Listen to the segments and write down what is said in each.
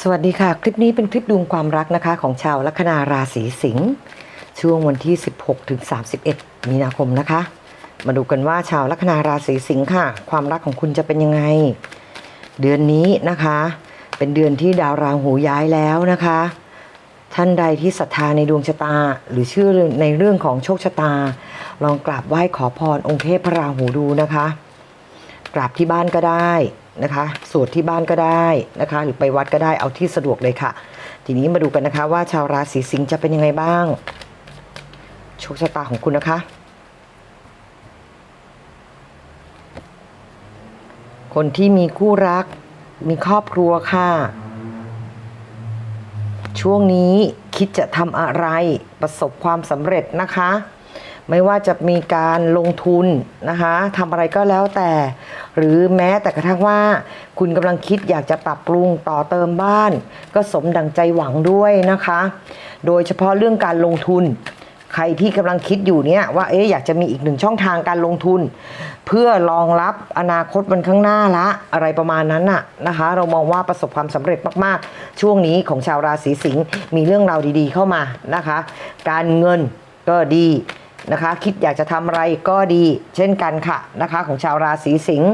สวัสดีค่ะ คลิปนี้เป็นคลิปดวงความรักนะคะ ของชาวลัคนาราศีสิงห์ช่วงวันที่ 16ถึง31 มีนาคมนะคะ มาดูกันว่าชาวลัคนาราศีสิงห์ค่ะ ความรักของคุณจะเป็นยังไง เดือนนี้นะคะ เป็นเดือนที่ดาวราหูย้ายแล้วนะคะ ท่านใดที่ศรัทธาในดวงชะตา หรือเชื่อในเรื่องของโชคชะตา ลองกราบไหว้ขอพรองค์เทพพระราหูดูนะคะ กราบที่บ้านก็ได้ นะคะสวดที่บ้านก็ได้นะคะ หรือไปวัดก็ได้เอาที่สะดวกเลยค่ะ ทีนี้มาดูกันนะคะว่าชาวราศีสิงห์จะเป็นยังไงบ้างโชคชะตาของคุณนะคะ คนที่มีคู่รักมีครอบครัวค่ะ ช่วงนี้คิดจะทำอะไรประสบความสำเร็จนะคะ ไม่ว่าจะมีการลงทุนนะคะทำอะไรก็แล้วแต่ หรือแม้แต่กระทั่งว่า คุณกำลังคิดอยากจะปรับปรุงต่อเติมบ้าน ก็สมดังใจหวังด้วยนะคะ โดยเฉพาะเรื่องการลงทุน ใครที่กำลังคิดอยู่เนี่ยว่าเอ๊ะอยากจะมีอีกหนึ่งช่องทางการลงทุน เพื่อรองรับอนาคตวันข้างหน้าละอะไรประมาณนั้นน่ะนะคะ เรามองว่าประสบความสำเร็จมากๆ ช่วงนี้ของชาวราศีสิงห์มีเรื่องราวดีๆเข้ามานะคะ การเงินก็ดี นะคะ คิดอยากจะทำอะไรก็ดี เช่นกันค่ะนะคะ ของชาวราศีสิงห์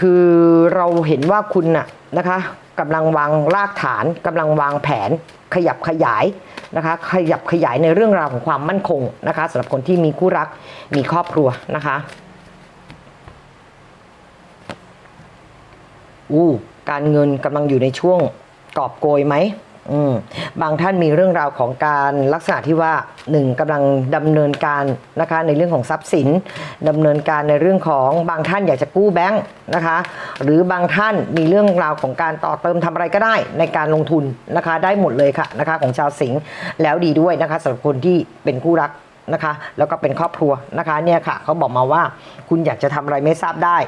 คือเราเห็นว่าคุณน่ะนะคะกำลังวางรากฐานกำลังวางแผน ขยับขยายนะคะ ขยับขยายในเรื่องราวของความมั่นคงนะคะสำหรับคนที่มีคู่รักมีครอบครัวนะคะอู้การเงินกำลังอยู่ในช่วงกอบโกยไหม อืมบางท่านมีเรื่องราวของการลักษณะที่ว่าหนึ่งกำลังดำเนินการนะคะในเรื่องของทรัพย์สินดำเนินการในเรื่องของบางท่านอยากจะกู้แบงค์นะคะหรือบางท่านมีเรื่องราวของการต่อเติมทำอะไรก็ได้ในการลงทุนนะคะได้หมดเลยค่ะนะคะของชาวสิงห์แล้วดีด้วยนะคะสำหรับคนที่เป็นคู่รักนะคะแล้วก็เป็นครอบครัวนะคะเนี่ยค่ะเขาบอกมาว่าคุณอยากจะทำอะไรไม่ทราบได้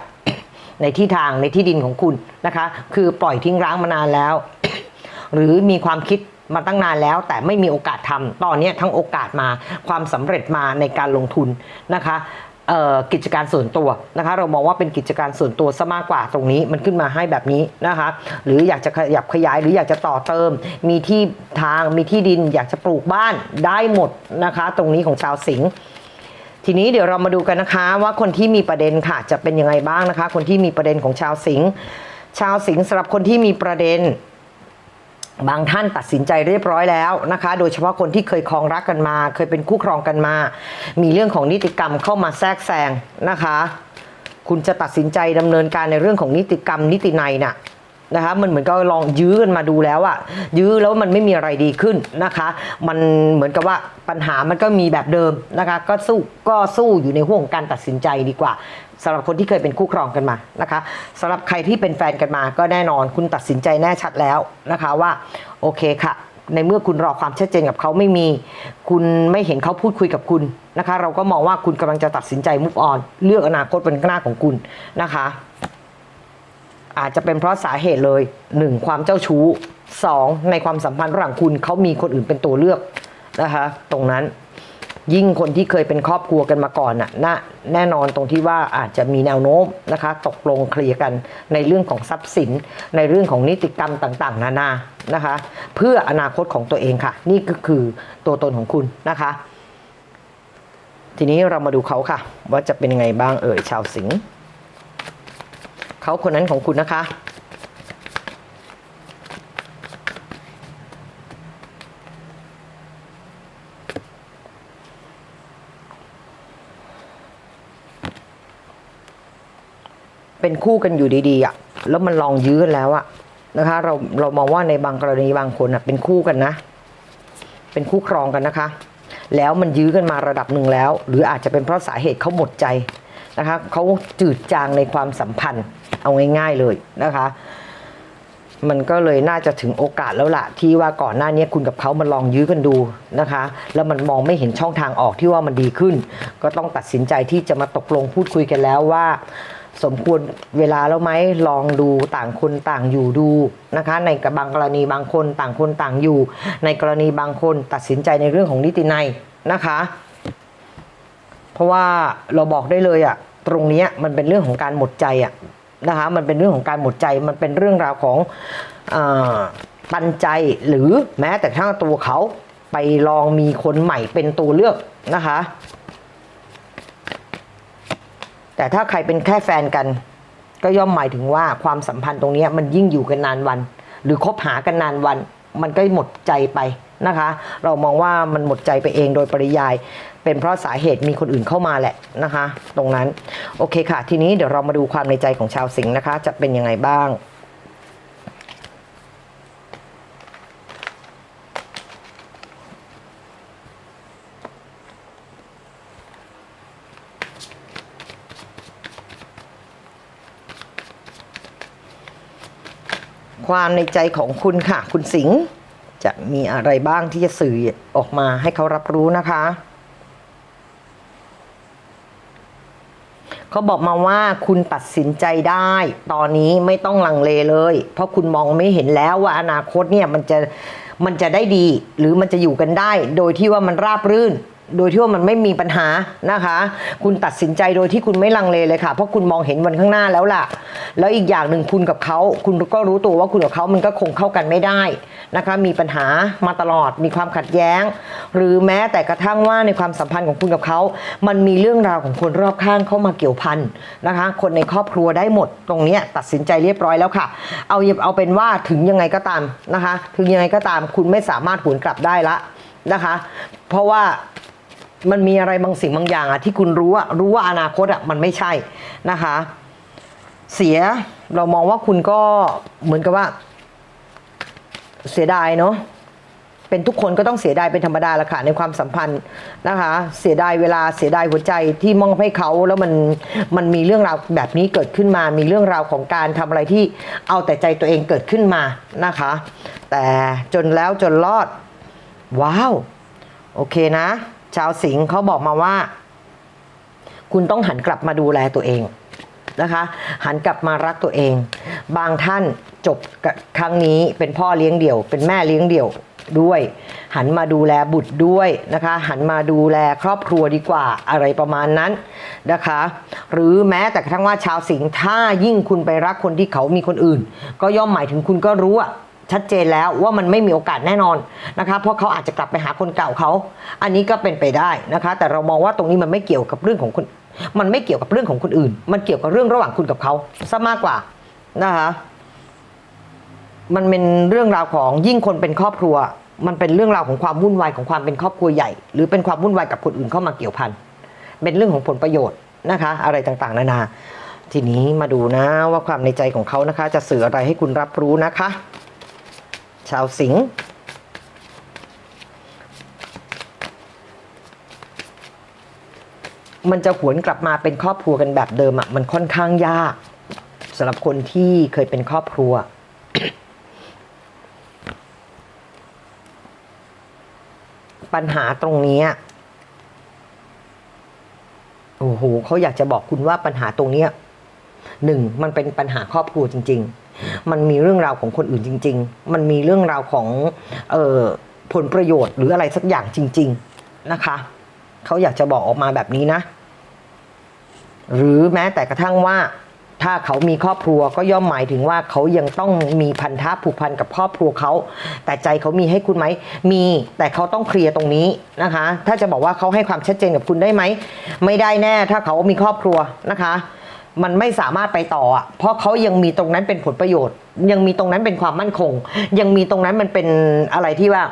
ในที่ทางในที่ดินของคุณนะคะ คือปล่อยทิ้งร้างมานานแล้ว หรือมีความคิดมาตั้งนานแล้ว แต่ไม่มีโอกาสทำตอนนี้ทั้งโอกาสมาความสำเร็จมาในการลงทุนนะคะกิจการส่วนตัวนะคะเรามองว่าเป็นกิจการส่วนตัวซะมากกว่าตรงนี้มันขึ้นมาให้แบบนี้นะคะหรืออยากจะขยับขยายหรืออยากจะต่อเติม มีที่ทางมีที่ดินอยากจะปลูกบ้านได้หมดนะคะ ตรงนี้ของชาวสิงห์ทีนี้เดี๋ยวเรามาดูกันนะคะว่าคนที่มีประเด็นค่ะจะเป็นยังไงบ้างนะคะ คนที่มีประเด็นของชาวสิงห์ชาวสิงห์สำหรับคนที่มีประเด็น บางท่านตัดสินใจเรียบร้อยแล้วนะคะ โดยเฉพาะคนที่เคยครองรักกันมา เคยเป็นคู่ครองกันมา มีเรื่องของนิติกรรมเข้ามาแทรกแซงนะคะ คุณจะตัดสินใจดำเนินการในเรื่องของนิติกรรมนิติในน่ะนะคะมันเหมือนก็ลองยื้อกันมาดูแล้วอะยื้อแล้วมันไม่มีอะไรดีขึ้นนะคะ มันเหมือนกับว่าปัญหามันก็มีแบบเดิมนะคะ ก็สู้ก็สู้อยู่ในห่วงการตัดสินใจดีกว่า สำหรับคนที่เคยเป็นคู่ครองกันมานะคะสำหรับใครที่เป็นแฟนกันมาก็แน่นอนคุณตัดสินใจแน่ชัดแล้วนะคะว่าโอเคค่ะ ในเมื่อคุณรอความชัดเจนกับเขาไม่มี คุณไม่เห็นเขาพูดคุยกับคุณนะคะ เราก็มองว่าคุณกำลังจะตัดสินใจ move on เลือกอนาคตเป็นหน้าของคุณนะคะ อาจจะเป็นเพราะสาเหตุเลย 1. ความเจ้าชู้ 2. ในความสัมพันธ์ระหว่างคุณเขามีคนอื่นเป็นตัวเลือกนะคะ ตรงนั้น ยิ่งคนที่เคยเป็นครอบครัวกันมาก่อนน่ะนะแน่นอนตรงที่ว่าอาจจะมีแนวโน้มนะคะ ตกลงเคลียร์กันในเรื่องของทรัพย์สิน ในเรื่องของนิติกรรมต่างๆ นานานะคะ เพื่ออนาคตของตัวเองค่ะ นี่ก็คือตัวตนของคุณนะคะ ทีนี้เรามาดูเขาค่ะ ว่าจะเป็นยังไงบ้างเอ่ยชาวสิงห์เขาคนนั้นของคุณนะคะ เป็นคู่กันอยู่ดีๆอะแล้วมันลองยื้อกันแล้วอะนะคะ เราเรามองว่าในบางกรณีบางคนอะเป็นคู่กันนะ เป็นคู่ครองกันนะคะ แล้วมันยื้อกันมาระดับหนึ่งแล้ว หรืออาจจะเป็นเพราะสาเหตุเขาหมดใจนะคะเขาจืดจางในความสัมพันธ์เอาง่าย ๆเลยนะคะ มันก็เลยน่าจะถึงโอกาสแล้วล่ะที่ว่าก่อนหน้านี้คุณกับเขามาลองยื้อกันดูนะคะ แล้วมันมองไม่เห็นช่องทางออกที่ว่ามันดีขึ้น ก็ต้องตัดสินใจที่จะมาตกลงพูดคุยกันแล้วว่า สมควรเวลาแล้วไหมลองดูต่างคนต่างอยู่ดูนะคะ ในบางกรณีบางคนต่างคนต่างอยู่ ในกรณีบางคนตัดสินใจในเรื่องของนิตินัยนะคะ เพราะว่าเราบอกได้เลยอะตรงนี้มันเป็นเรื่องของการหมดใจอะนะคะมันเป็นเรื่องของการหมดใจมันเป็นเรื่องราวของอปันใจหรือแม้แต่ทั้งตัวเขาไปลองมีคนใหม่เป็นตัวเลือกนะคะ แต่ถ้าใครเป็นแค่แฟนกัน ก็ย่อมหมายถึงว่าความสัมพันธ์ตรงนี้มันยิ่งอยู่กันนานวัน หรือคบหากันนานวัน มันก็หมดใจไปนะคะ เรามองว่ามันหมดใจไปเองโดยปริยาย เป็นเพราะสาเหตุมีคนอื่นเข้ามาแหละนะคะ ตรงนั้น โอเคค่ะ ทีนี้เดี๋ยวเรามาดูความในใจของชาวสิงห์นะคะ จะเป็นยังไงบ้าง ความในใจของคุณค่ะ คุณสิงห์จะมีอะไรบ้างที่จะสื่อออกมาให้เขารับรู้นะคะเขาบอกมาว่าคุณตัดสินใจได้ ตอนนี้ไม่ต้องลังเลเลย เพราะคุณมองไม่เห็นแล้วว่าอนาคตเนี่ยมันจะมันจะได้ดี หรือมันจะอยู่กันได้ โดยที่ว่ามันราบรื่น โดยที่ว่ามันไม่มีปัญหานะคะ คุณตัดสินใจโดยที่คุณไม่ลังเลเลยค่ะ เพราะคุณมองเห็นวันข้างหน้าแล้วล่ะ แล้วอีกอย่างหนึ่งคุณกับเขาคุณก็รู้ตัวว่าคุณกับเขามันก็คงเข้ากันไม่ได้นะคะ มีปัญหามาตลอด มีความขัดแย้ง หรือแม้แต่กระทั่งว่าในความสัมพันธ์ของคุณกับเขา มันมีเรื่องราวของคนรอบข้างเข้ามาเกี่ยวพันนะคะ คนในครอบครัวได้หมด ตรงนี้ตัดสินใจเรียบร้อยแล้วค่ะ เอาเอาเป็นว่าถึงยังไงก็ตามนะคะ ถึงยังไงก็ตามคุณไม่สามารถหวนกลับได้ละนะคะ เพราะว่า มันมีอะไรบางสิ่งบางอย่างอะที่คุณรู้อะรู้ว่าอนาคตอะมันไม่ใช่นะคะ เสียเรามองว่าคุณก็เหมือนกับว่า เสียดายเนาะเป็นทุกคนก็ต้องเสียดายเป็นธรรมดาละค่ะในความสัมพันธ์นะคะ เสียดายเวลาเสียดายหัวใจที่มอบให้เขาแล้วมันมันมีเรื่องราวแบบนี้เกิดขึ้นมา มีเรื่องราวของการทำอะไรที่เอาแต่ใจตัวเองเกิดขึ้นมานะคะ แต่จนแล้วจนรอด ว้าว โอเคนะ ชาวสิงห์เขาบอกมาว่า คุณต้องหันกลับมาดูแลตัวเองนะคะ หันกลับมารักตัวเอง บางท่านจบครั้งนี้เป็นพ่อเลี้ยงเดี่ยว เป็นแม่เลี้ยงเดี่ยวด้วย หันมาดูแลบุตรด้วยนะคะ หันมาดูแลครอบครัวดีกว่าอะไรประมาณนั้นนะคะ หรือแม้แต่กระทั่งว่าชาวสิงห์ถ้ายิ่งคุณไปรักคนที่เขามีคนอื่น ก็ย่อมหมายถึงคุณก็รู้อะ ชัดเจนแล้วว่ามันไม่มีโอกาสแน่นอนนะคะเพราะเขาอาจจะกลับไปหาคนเก่าเขา อันนี้ก็เป็นไปได้นะคะ แต่เรามองว่าตรงนี้มันไม่เกี่ยวกับเรื่องของคนมันไม่เกี่ยวกับเรื่องของคนอื่น มันเกี่ยวกับเรื่องระหว่างคุณกับเขาซะมากกว่านะคะมันเป็นเรื่องราวของยิ่งคนเป็นครอบครัว มันเป็นเรื่องราวของความวุ่นวายของความเป็นครอบครัวใหญ่ หรือเป็นความวุ่นวายกับคนอื่นเข้ามาเกี่ยวพันเป็นเรื่องของผลประโยชน์นะคะ อะไรต่างๆ นานาทีนี้มาดูนะว่าความในใจของเขานะคะ จะสื่ออะไรให้คุณรับรู้นะคะ ชาวสิงห์มันจะหวนกลับมาเป็นครอบครัวกันแบบเดิมอะ่ะมันค่อนข้างยากสำหรับคนที่เคยเป็นครอบครัว ปัญหาตรงนี้โอ้โหเขาอยากจะบอกคุณว่าปัญหาตรงนี้หนึ่งมันเป็นปัญหาครอบครัวจริง ๆ มันมีเรื่องราวของคนอื่นจริง ๆ มันมีเรื่องราวของออผลประโยชน์หรืออะไรสักอย่างจริง ๆนะคะเขาอยากจะบอกออกมาแบบนี้นะ หรือแม้แต่กระทั่งว่า ถ้าเขามีครอบครัวก็ย่อมหมายถึงว่าเขายังต้องมีพันธะผูกพันกับครอบครัวเขาแต่ใจเขามีให้คุณไหมมีแต่เขาต้องเคลียร์ตรงนี้นะคะ ถ้าจะบอกว่าเขาให้ความชัดเจนกับคุณได้ไหมไม่ได้แน่ ถ้าเขามีครอบครัวนะคะ มันไม่สามารถไปต่ออะเพราะเขายังมีตรงนั้นเป็นผลประโยชน์ ยังมีตรงนั้นเป็นความมั่นคง ยังมีตรงนั้นมันเป็นอะไรที่ว่า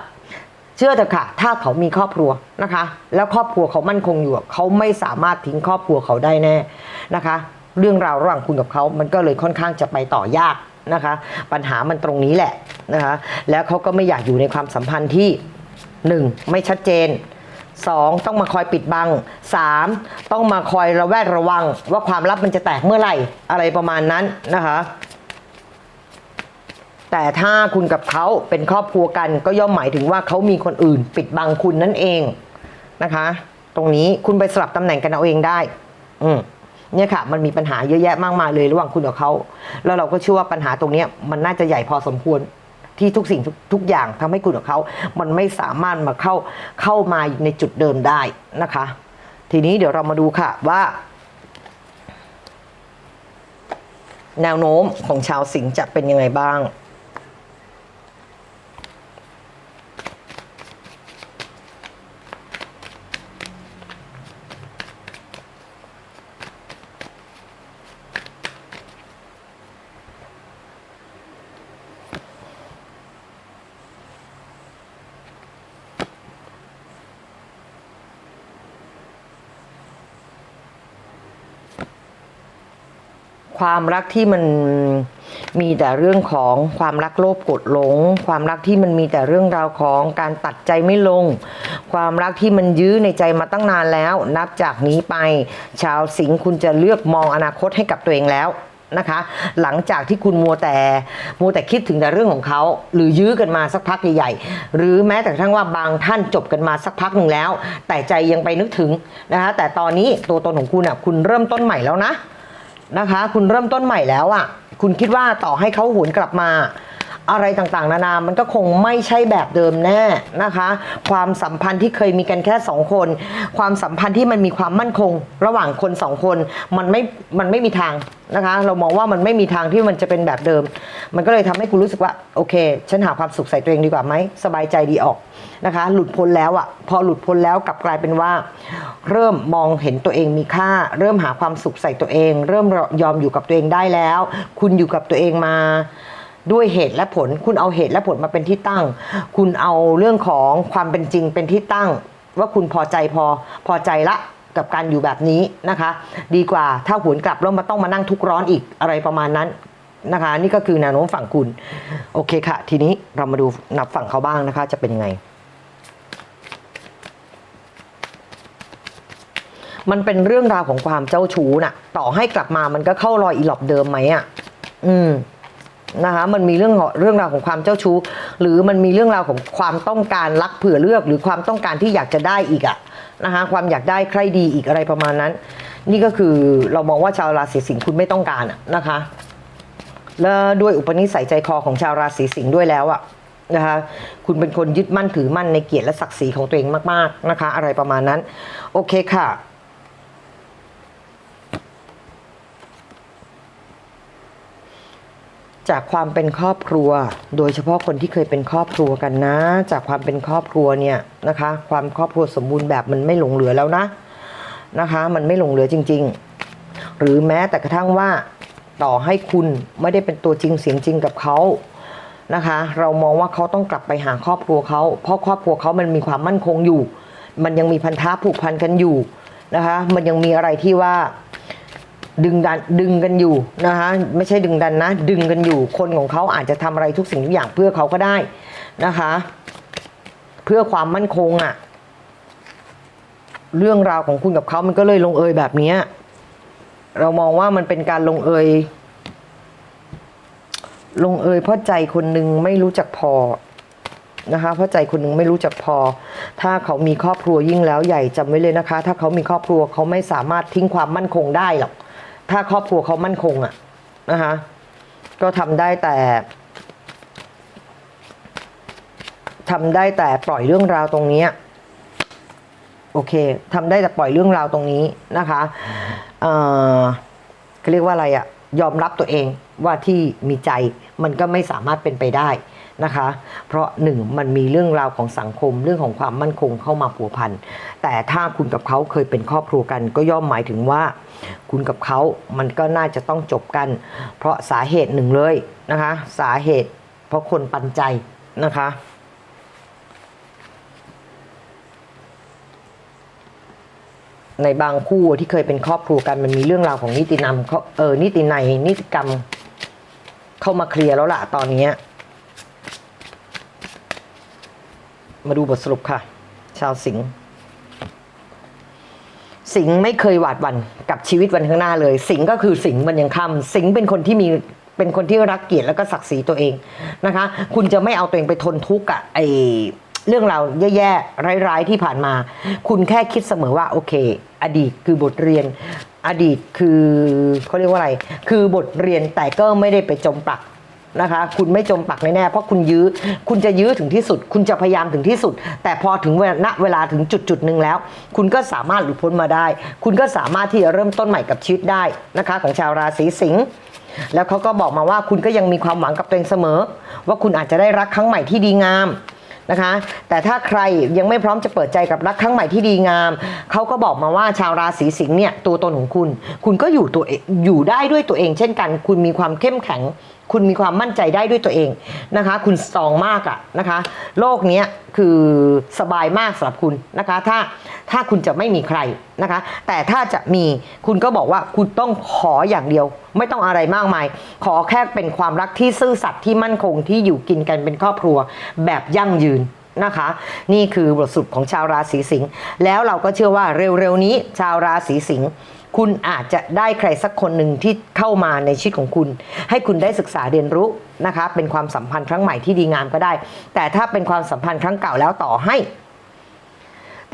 เชื่อเถอะค่ะ ถ้าเขามีครอบครัวนะคะ แล้วครอบครัวเขามั่นคงอยู่เขาไม่สามารถทิ้งครอบครัวเขาได้แน่นะคะ เรื่องราวระหว่างคุณกับเขามันก็เลยค่อนข้างจะไปต่อยากนะคะ ปัญหามันตรงนี้แหละนะคะ แล้วเขาก็ไม่อยากอยู่ในความสัมพันธ์ที่หนึ่งไม่ชัดเจน สองต้องมาคอยปิดบังสามต้องมาคอยระแวดระวัง ว่าความลับมันจะแตกเมื่อไหร่อะไรประมาณนั้นนะคะ แต่ถ้าคุณกับเขาเป็นครอบครัวกันก็ย่อมหมายถึงว่าเขามีคนอื่น ปิดบังคุณนั่นเองนะคะ ตรงนี้คุณไปสลับตำแหน่งกันเอาเองได้ อืมเนี่ยค่ะ มันมีปัญหาเยอะแยะมากมายเลยระหว่างคุณกับเขาแล้วเราก็เชื่อว่าปัญหาตรงนี้มันน่าจะใหญ่พอสมควร ที่ทุกสิ่งทุกทุกอย่างทำให้คุณกับเขา มันไม่สามารถมาเข้าเข้ามาในจุดเดิมได้นะคะ ทีนี้เดี๋ยวเรามาดูค่ะว่า แนวโน้มของชาวสิงห์จะเป็นยังไงบ้าง ความรักที่มันมีแต่เรื่องของความรักโลภกดหลง ความรักที่มันมีแต่เรื่องราวของการตัดใจไม่ลง ความรักที่มันยื้อในใจมาตั้งนานแล้ว นับจากนี้ไป ชาวสิงห์คุณจะเลือกมองอนาคตให้กับตัวเองแล้วนะคะ หลังจากที่คุณมัวแต่มัวแต่คิดถึงแต่เรื่องของเขาหรือยื้อกันมาสักพักใหญ่ๆหรือแม้แต่กระทั่งว่าบางท่านจบกันมาสักพักหนึ่งแล้ว แต่ใจยังไปนึกถึงนะคะแต่ตอนนี้ตัวตนของคุณอะคุณเริ่มต้นใหม่แล้วนะ นะคะ คุณเริ่มต้นใหม่แล้วอะ่ะ คุณคิดว่าต่อให้เขาหวนกลับมา อะไรต่างๆ นานา มันก็คงไม่ใช่แบบเดิมแน่นะคะ ความสัมพันธ์ที่เคยมีกันแค่สองคน ความสัมพันธ์ที่มันมีความมั่นคง ระหว่างคนสองคน มันไม่ มันไม่มีทางนะคะ เรามองว่ามันไม่มีทางที่มันจะเป็นแบบเดิม มันก็เลยทำให้คุณรู้สึกว่า โอเค ฉันหาความสุขใส่ตัวเองดีกว่าไหม สบายใจดีออกนะคะ หลุดพ้นแล้วอะ่ะ พอหลุดพ้นแล้วกลับกลายเป็นว่า เริ่มมองเห็นตัวเองมีค่า เริ่มหาความสุขใส่ตัวเอง เริ่มยอมอยู่กับตัวเองได้แล้ว คุณอยู่กับตัวเองมา ด้วยเหตุและผล คุณเอาเหตุและผลมาเป็นที่ตั้ง คุณเอาเรื่องของความเป็นจริงเป็นที่ตั้ง ว่าคุณพอใจพอพอใจละกับการอยู่แบบนี้นะคะ ดีกว่าถ้าหวนกลับแล้วมาต้องมานั่งทุกร้อนอีกอะไรประมาณนั้นนะคะ นี่ก็คือแนวโน้มฝั่งคุณ โอเคค่ะ ทีนี้เรามาดูนับฝั่งเขาบ้างนะคะ จะเป็นยังไง มันเป็นเรื่องราวของความเจ้าชู้น่ะ ต่อให้กลับมามันก็เข้ารอยอีหลอบเดิมไหมอะ อืม นะคะมันมีเรื่องเรื่องราวของความเจ้าชู้ หรือมันมีเรื่องราวของความต้องการรักเผื่อเลือก หรือความต้องการที่อยากจะได้อีกอะนะคะความอยากได้ใครดีอีกอะไรประมาณนั้น นี่ก็คือเรามองว่าชาวราศีสิงห์คุณไม่ต้องการอะนะคะแล้วด้วยอุปนิสัยใจคอของชาวราศีสิงห์ด้วยแล้วอะนะคะคุณเป็นคนยึดมั่นถือมั่นในเกียรติและศักดิ์ศรีของตัวเองมากๆนะคะ อะไรประมาณนั้น โอเคค่ะ จากความเป็นครอบครัว โดยเฉพาะคนที่เคยเป็นครอบครัวกันนะ จากความเป็นครอบครัวเนี่ยนะคะ ความครอบครัวสมบูรณ์แบบมันไม่หลงเหลือแล้วนะนะคะ มันไม่หลงเหลือจริง ๆ หรือแม้แต่กระทั่งว่าต่อให้คุณไม่ได้เป็นตัวจริงเสียงจริงกับเขานะคะ เรามองว่าเขาต้องกลับไปหาครอบครัวเขาเพราะครอบครัวเขามันมีความมั่นคงอยู่ มันยังมีพันธะผูกพันกันอยู่นะคะ มันยังมีอะไรที่ว่า ดึงดันดึงกันอยู่นะคะไม่ใช่ดึงดันนะ ดึงกันอยู่ คนของเขาอาจจะทำอะไรทุกสิ่งทุกอย่างเพื่อเขาก็ได้นะคะ เพื่อความมั่นคงอะ่ะ เรื่องราวของคุณกับเขามันก็เลยลงเอยแบบนี้เรามองว่ามันเป็นการลงเอย ลงเอยเพราะใจคนหนึ่งไม่รู้จักพอ นะคะเพราะใจคนหนึ่งไม่รู้จักพอ ถ้าเขามีครอบครัวยิ่งแล้วใหญ่จำไว้เลยนะคะ ถ้าเขามีครอบครัวเขาไม่สามารถทิ้งความมั่นคงได้หรอกถ้าครอบครัวเขามั่นคงอะนะคะก็ทำได้แต่ทำได้แต่ปล่อยเรื่องราวตรงนี้โอเคทำได้แต่ปล่อยเรื่องราวตรงนี้นะคะเอ่อเขาเรียกว่าอะไรอะยอมรับตัวเองว่าที่มีใจมันก็ไม่สามารถเป็นไปได้ นะคะ เพราะหนึ่งมันมีเรื่องราวของสังคมเรื่องของความมั่นคงเข้ามาผัวพันแต่ถ้าคุณกับเขาเคยเป็นครอบครัวกัน ก็ย่อมหมายถึงว่า คุณกับเขามันก็น่าจะต้องจบกัน เพราะสาเหตุหนึ่งเลยนะคะ สาเหตุ เพราะคนปันใจนะคะในบางคู่ที่เคยเป็นครอบครัวกันมันมีเรื่องราวของนิตินำเขาเออนิติในยนิติกรรม เข้ามาเคลียร์แล้วล่ะตอนนี้ย มาดูบทสรุปค่ะ ชาวสิงห์สิงห์ไม่เคยหวาดหวั่นกับชีวิตวันข้างหน้าเลย สิงห์ก็คือสิงห์มันยังคำสิงห์เป็นคนที่มีเป็นคนที่รักเกียรติแล้วก็ศักดิ์ศรีตัวเองนะคะ คุณจะไม่เอาตัวเองไปทนทุกข์อะไอเรื่องราวแย่ๆร้ายๆที่ผ่านมา คุณแค่คิดเสมอว่าโอเค อดีตคือบทเรียน อดีตคือเขาเรียกว่าอะไร คือบทเรียนแต่ก็ไม่ได้ไปจมปลัก นะคะ คุณไม่จมปักแน่ๆเพราะคุณยื้อ คุณจะยื้อถึงที่สุด คุณจะพยายามถึงที่สุด แต่พอถึงเวณเวลาถึงจุดจุดๆหนึ่งแล้ว คุณก็สามารถหลุดพ้นมาได้ คุณก็สามารถที่จะเริ่มต้นใหม่กับชีวิตได้นะคะ ของชาวราศีสิงห์แล้วเขาก็บอกมาว่าคุณก็ยังมีความหวังกับตัวเองเสมอ ว่าคุณอาจจะได้รักครั้งใหม่ที่ดีงามนะคะแต่ถ้าใครยังไม่พร้อมจะเปิดใจกับรักครั้งใหม่ที่ดีงาม เขาก็บอกมาว่าชาวราศีสิงห์เนี่ยตัวตนของคุณ คุณก็อยู่ตัวอยู่ได้ด้วยตัวเอง เช่นกัน คุณมีความเข้มแข็ง คุณมีความมั่นใจได้ด้วยตัวเองนะคะ คุณสตรองมากอะนะคะ โลกนี้คือสบายมากสำหรับคุณนะคะ ถ้าถ้าคุณจะไม่มีใครนะคะ แต่ถ้าจะมีคุณก็บอกว่าคุณต้องขออย่างเดียว ไม่ต้องอะไรมากมาย ขอแค่เป็นความรักที่ซื่อสัตย์ที่มั่นคงที่อยู่กินกันเป็นครอบครัวแบบยั่งยืนนะคะ นี่คือบทสรุปของชาวราศีสิงห์แล้วเราก็เชื่อว่าเร็วๆนี้ชาวราศีสิงห์ คุณอาจจะได้ใครสักคนหนึ่งที่เข้ามาในชีวิตของคุณ ให้คุณได้ศึกษาเรียนรู้นะคะ เป็นความสัมพันธ์ครั้งใหม่ที่ดีงามก็ได้ แต่ถ้าเป็นความสัมพันธ์ครั้งเก่าแล้วต่อให้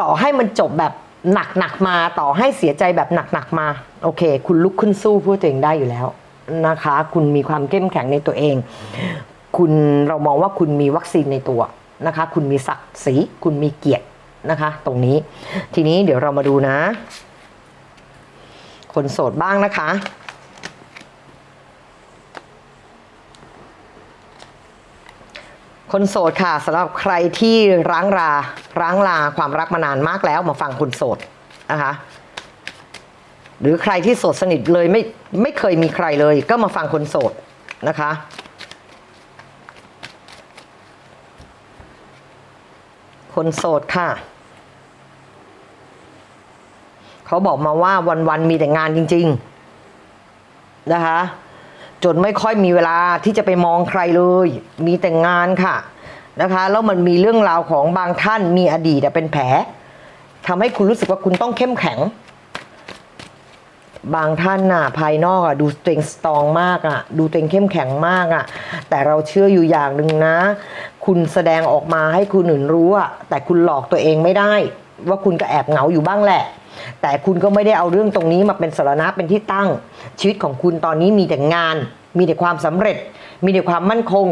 ต่อให้มันจบแบบหนักๆมาต่อให้เสียใจแบบหนักๆมา โอเค คุณลุกขึ้นสู้เพื่อตัวเองได้อยู่แล้วนะคะ คุณมีความเข้มแข็งในตัวเอง คุณเรามองว่าคุณมีวัคซีนในตัวนะคะ คุณมีศักดิ์ศรีคุณมีเกียรตินะคะ ตรงนี้ ทีนี้เดี๋ยวเรามาดูนะ คนโสดบ้างนะคะ คนโสดค่ะสำหรับใครที่ร้างราร้างลาความรักมานานมากแล้วมาฟังคนโสดนะคะหรือใครที่โสดสนิทเลยไม่ไม่เคยมีใครเลย ก็มาฟังคนโสดนะคะ คนโสดค่ะ เขาบอกมาว่าวันๆมีแต่งานจริง ๆ นะคะ จนไม่ค่อยมีเวลาที่จะไปมองใครเลย มีแต่งานค่ะนะคะ แล้วมันมีเรื่องราวของบางท่านมีอดีตเป็นแผลทำให้คุณรู้สึกว่าคุณต้องเข้มแข็ง บางท่านน่ะภายนอกอะดูตัวเองสตองมากอะ ดูตัวเองเข้มแข็งมากอะ แต่เราเชื่ออยู่อย่างหนึ่งนะ คุณแสดงออกมาให้คุณอื่นรู้อะแต่คุณหลอกตัวเองไม่ได้ ว่าคุณก็แอบเหงาอยู่บ้างแหละ แต่คุณก็ไม่ได้เอาเรื่องตรงนี้มาเป็นสาระเป็นที่ตั้ง ชีวิตของคุณตอนนี้มีแต่งาน มีแต่ความสำเร็จ มีแต่ความมั่นคง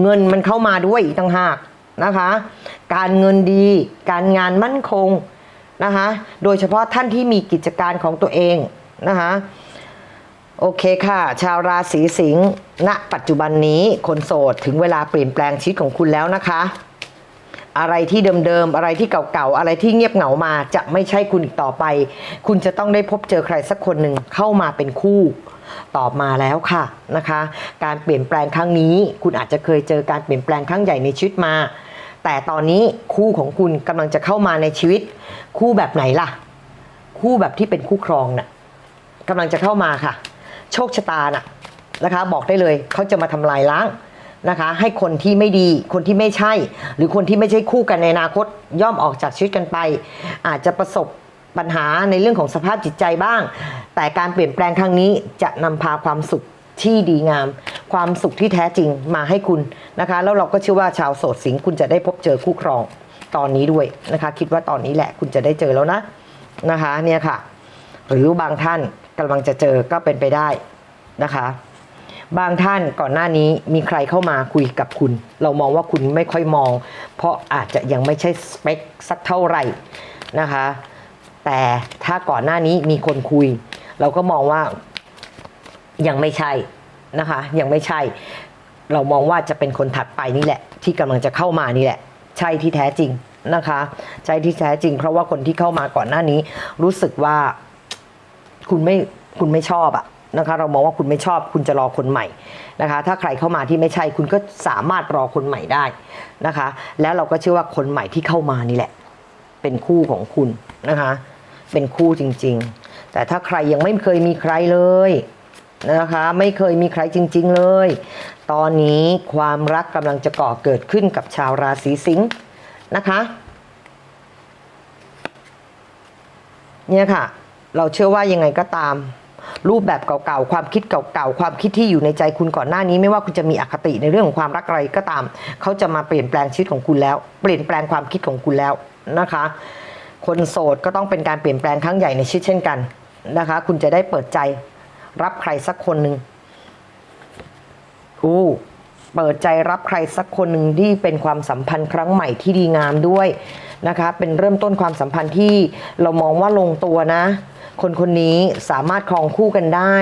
เงินมันเข้ามาด้วยอีกต่างหากนะคะ การเงินดี การงานมั่นคงนะคะ โดยเฉพาะท่านที่มีกิจการของตัวเองนะคะโอเคค่ะ ชาวราศีสิงห์ณปัจจุบันนี้คนโสดถึงเวลาเปลี่ยนแปลงชีวิตของคุณแล้วนะคะ อะไรที่เดิมๆ อะไรที่เก่าๆ อะไรที่เงียบเหงามาจะไม่ใช่คุณอีกต่อไป คุณจะต้องได้พบเจอใครสักคนหนึ่งเข้ามาเป็นคู่ตอบมาแล้วค่ะนะคะ การเปลี่ยนแปลงครั้งนี้ คุณอาจจะเคยเจอการเปลี่ยนแปลงครั้งใหญ่ในชีวิตมา แต่ตอนนี้คู่ของคุณกำลังจะเข้ามาในชีวิต คู่แบบไหนล่ะ คู่แบบที่เป็นคู่ครองน่ะกำลังจะเข้ามาค่ะ โชคชะตาน่ะนะคะ บอกได้เลยเขาจะมาทำลายล้าง นะคะ ให้คนที่ไม่ดี คนที่ไม่ใช่ หรือคนที่ไม่ใช่คู่กันในอนาคตย่อมออกจากชีวิตกันไป อาจจะประสบปัญหาในเรื่องของสภาพจิตใจบ้าง แต่การเปลี่ยนแปลงครั้งนี้จะนำพาความสุขที่ดีงาม ความสุขที่แท้จริงมาให้คุณนะคะ แล้วเราก็เชื่อว่าชาวโสดสิงห์คุณจะได้พบเจอคู่ครองตอนนี้ด้วยนะคะ คิดว่าตอนนี้แหละคุณจะได้เจอแล้วนะนะคะเนี่ยค่ะ หรือบางท่านกำลังจะเจอก็เป็นไปได้นะคะ บางท่านก่อนหน้านี้มีใครเข้ามาคุยกับคุณ เรามองว่าคุณไม่ค่อยมอง เพราะอาจจะยังไม่ใช่สเปคสักเท่าไหร่นะคะ แต่ถ้าก่อนหน้านี้มีคนคุย เราก็มองว่ายังไม่ใช่นะคะ ยังไม่ใช่ เรามองว่าจะเป็นคนถัดไปนี่แหละ ที่กำลังจะเข้ามานี่แหละ ใช่ที่แท้จริงนะคะใช่ที่แท้จริง เพราะว่าคนที่เข้ามาก่อนหน้านี้ รู้สึกว่าคุณไม่คุณไม่ชอบอะ นะคะเรามองว่าคุณไม่ชอบคุณจะรอคนใหม่นะคะ ถ้าใครเข้ามาที่ไม่ใช่คุณก็สามารถรอคนใหม่ได้นะคะ แล้วเราก็เชื่อว่าคนใหม่ที่เข้ามานี่แหละ เป็นคู่ของคุณนะคะ เป็นคู่จริง ๆ แต่ถ้าใครยังไม่เคยมีใครเลยนะคะ ไม่เคยมีใครจริง ๆเลย ตอนนี้ความรักกำลังจะก่อเกิดขึ้นกับชาวราศีสิงห์นะคะเนี่ยค่ะ เราเชื่อว่ายังไงก็ตาม รูปแบบเก่าๆ ความคิดเก่าๆ ความคิดที่อยู่ในใจคุณก่อนหน้านี้ ไม่ว่าคุณจะมีอคติในเรื่องของความรักอะไรก็ตาม เขาจะมาเปลี่ยนแปลงชีวิตของคุณแล้ว เปลี่ยนแปลงความคิดของคุณแล้วนะคะ คนโสดก็ต้องเป็นการเปลี่ยนแปลงครั้งใหญ่ในชีวิตเช่นกันนะคะ คุณจะได้เปิดใจรับใครสักคนหนึ่งอู้เปิดใจรับใครสักคนหนึ่งที่เป็นความสัมพันธ์ครั้งใหม่ที่ดีงามด้วยนะคะ เป็นเริ่มต้นความสัมพันธ์ที่เรามองว่าลงตัวนะ คนคนนี้สามารถครองคู่กันได้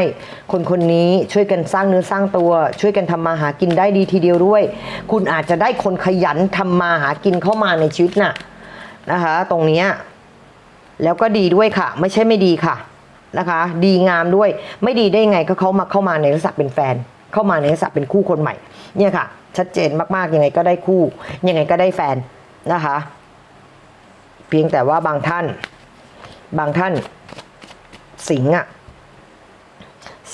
คนคนนี้ช่วยกันสร้างเนื้อสร้างตัว ช่วยกันทำมาหากินได้ดีทีเดียวด้วย คุณอาจจะได้คนขยันทำมาหากินเข้ามาในชีวิตน่ะนะคะ ตรงนี้แล้วก็ดีด้วยค่ะ ไม่ใช่ไม่ดีค่ะนะคะ ดีงามด้วยไม่ดีได้ไงก็เขามาเข้ามาในลักษณะเป็นแฟน เข้ามาในลักษณะเป็นคู่คนใหม่ เนี่ยค่ะ ชัดเจนมากๆยังไงก็ได้คู่ ยังไงก็ได้แฟนนะคะ เพียงแต่ว่าบางท่าน บางท่าน สิงห์อะ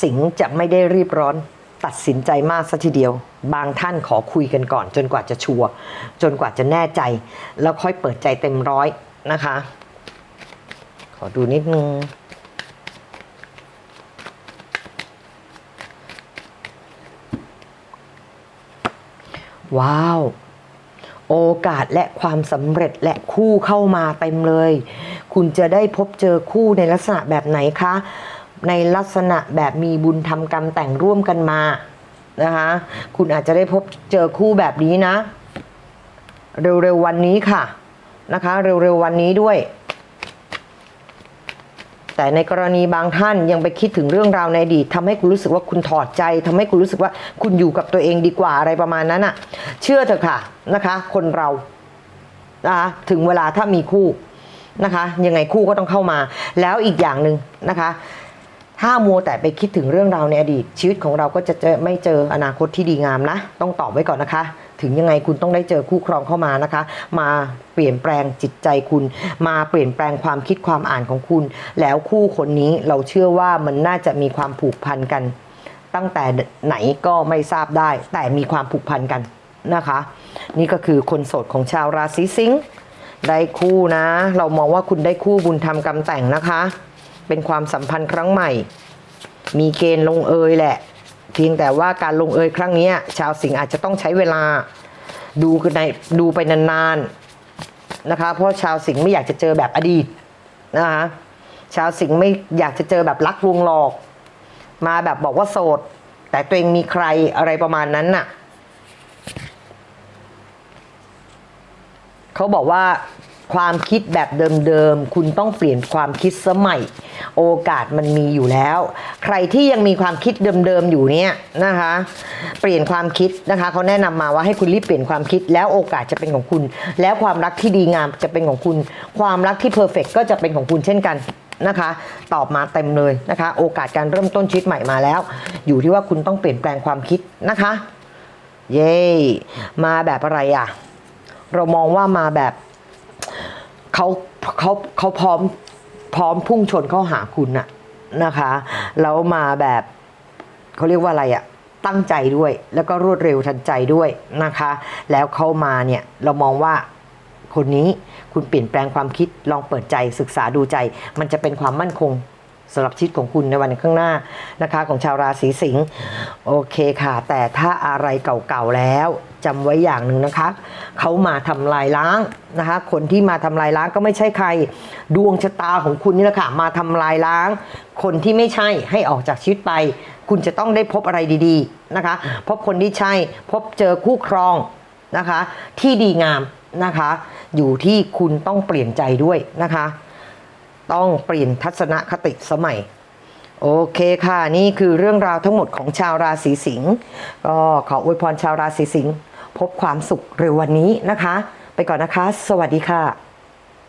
สิงห์จะไม่ได้รีบร้อนตัดสินใจมากสัทีเดียว บางท่านขอคุยกันก่อน จนกว่าจะชัวร์จนกว่าจะแน่ใจ แล้วค่อยเปิดใจเต็มร้อยนะคะ ขอดูนิดนึงว้าว โอกาสและความสำเร็จและคู่เข้ามาเต็มเลย คุณจะได้พบเจอคู่ในลักษณะแบบไหนคะ ในลักษณะแบบมีบุญทำกรรมแต่งร่วมกันมานะคะคุณอาจจะได้พบเจอคู่แบบนี้นะ เร็วๆวันนี้ค่ะนะคะ เร็วๆวันนี้ด้วย แต่ในกรณีบางท่านยังไปคิดถึงเรื่องราวในอดีตทำให้คุณรู้สึกว่าคุณถอดใจทำให้คุณรู้สึกว่าคุณอยู่กับตัวเองดีกว่าอะไรประมาณนั้นอะเชื่อเถอะค่ะนะคะ คนเรานะคะถึงเวลาถ้ามีคู่ นะคะ ยังไงคู่ก็ต้องเข้ามา แล้วอีกอย่างหนึ่งนะคะ ถ้ามัวแต่ไปคิดถึงเรื่องราวในอดีต ชีวิตของเราก็จะเจอไม่เจออนาคตที่ดีงามนะ ต้องตอบไว้ก่อนนะคะ ถึงยังไงคุณต้องได้เจอคู่ครองเข้ามานะคะ มาเปลี่ยนแปลงจิตใจคุณ มาเปลี่ยนแปลงความคิดความอ่านของคุณ แล้วคู่คนนี้เราเชื่อว่ามันน่าจะมีความผูกพันกัน ตั้งแต่ไหนก็ไม่ทราบได้ แต่มีความผูกพันกันนะคะ นี่ก็คือคนโสดของชาวราศีสิงห์ ได้คู่นะ เรามองว่าคุณได้คู่บุญธรรมกรรมแต่งนะคะ เป็นความสัมพันธ์ครั้งใหม่ มีเกณฑ์ลงเอยแหละ เพียงแต่ว่าการลงเอยครั้งนี้ชาวสิงห์อาจจะต้องใช้เวลาดูกันในดูไปนานๆนะคะ เพราะชาวสิงห์ไม่อยากจะเจอแบบอดีตนะคะชาวสิงห์ไม่อยากจะเจอแบบรักลวงหลอก มาแบบบอกว่าโสด แต่ตัวเองมีใครอะไรประมาณนั้นน่ะ เขาบอกว่าความคิดแบบเดิมๆ คุณต้องเปลี่ยนความคิดสมัย โอกาสมันมีอยู่แล้ว ใครที่ยังมีความคิดเดิมๆ อยู่เนี่ยนะคะ เปลี่ยนความคิดนะคะเขาแนะนำมาว่าให้คุณรีบเปลี่ยนความคิด แล้วโอกาสจะเป็นของคุณ แล้วความรักที่ดีงามจะเป็นของคุณ ความรักที่เพอร์เฟกก็จะเป็นของคุณเช่นกันนะคะ ตอบมาเต็มเลยนะคะ โอกาสการเริ่มต้นชีวิตใหม่มาแล้ว อยู่ที่ว่าคุณต้องเปลี่ยนแปลงความคิดนะคะ เย้มาแบบอะไรอะ เรามองว่ามาแบบเขาเขาเขาพร้อมพร้อมพุ่งชนเข้าหาคุณน่ะนะคะแล้วมาแบบเขาเรียกว่าอะไรอะตั้งใจด้วย แล้วก็รวดเร็วทันใจด้วยนะคะ แล้วเข้ามาเนี่ยเรามองว่าคนนี้คุณเปลี่ยนแปลงความคิดลองเปิดใจศึกษาดูใจ มันจะเป็นความมั่นคงสำหรับชีวิตของคุณในวันข้างหน้านะคะ ของชาวราศีสิงห์โอเคค่ะ แต่ถ้าอะไรเก่าๆแล้ว จำไว้อย่างหนึ่งนะคะ เขามาทำลายล้างนะคะ คนที่มาทำลายล้างก็ไม่ใช่ใคร ดวงชะตาของคุณนี่แหละค่ะมาทำลายล้าง คนที่ไม่ใช่ให้ออกจากชีวิตไป คุณจะต้องได้พบอะไรดีๆนะคะ พบคนที่ใช่พบเจอคู่ครองนะคะ ที่ดีงามนะคะ อยู่ที่คุณต้องเปลี่ยนใจด้วยนะคะ ต้องเปลี่ยนทัศนคติสมัยโอเคค่ะ นี่คือเรื่องราวทั้งหมดของชาวราศีสิงห์ก็ขออวยพรชาวราศีสิงห์ พบความสุขเร็ววันนี้นะคะ ไปก่อนนะคะ สวัสดีค่ะ